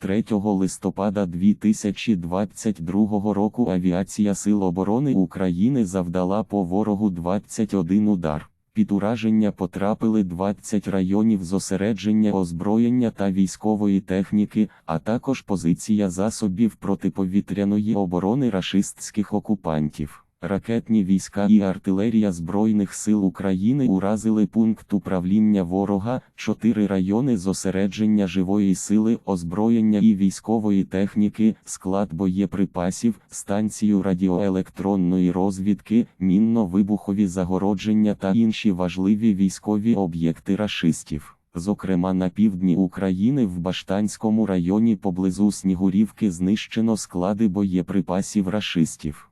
3 листопада 2022 року авіація Сил оборони України завдала по ворогу 21 удар. Під ураження потрапили 20 районів зосередження озброєння та військової техніки, а також позиція засобів протиповітряної оборони рашистських окупантів. Ракетні війська і артилерія Збройних сил України уразили пункт управління ворога, чотири райони зосередження живої сили, озброєння і військової техніки, склад боєприпасів, станцію радіоелектронної розвідки, мінно-вибухові загородження та інші важливі військові об'єкти рашистів. Зокрема, на півдні України в Баштанському районі поблизу Снігурівки знищено склади боєприпасів рашистів.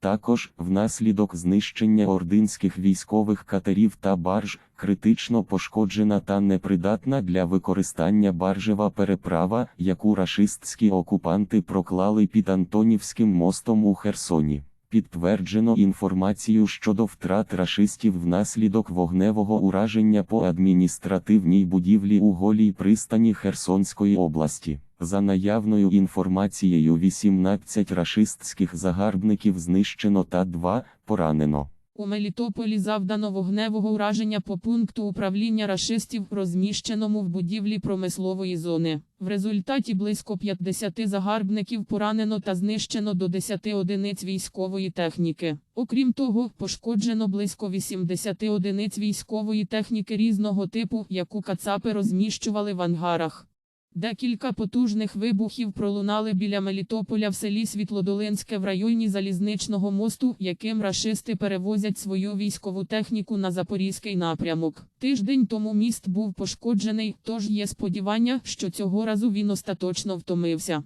Також, внаслідок знищення ординських військових катерів та барж, критично пошкоджена та непридатна для використання баржева переправа, яку рашистські окупанти проклали під Антонівським мостом у Херсоні. Підтверджено інформацію щодо втрат рашистів внаслідок вогневого ураження по адміністративній будівлі у голій пристані Херсонської області. За наявною інформацією 18 рашистських загарбників знищено та 2 поранено. У Мелітополі завдано вогневого ураження по пункту управління рашистів, розміщеному в будівлі промислової зони. В результаті близько 50 загарбників поранено та знищено до 10 одиниць військової техніки. Окрім того, пошкоджено близько 80 одиниць військової техніки різного типу, яку кацапи розміщували в ангарах. Декілька потужних вибухів пролунали біля Мелітополя в селі Світлодолинське в районі залізничного мосту, яким рашисти перевозять свою військову техніку на запорізький напрямок. Тиждень тому міст був пошкоджений, тож є сподівання, що цього разу він остаточно втомився.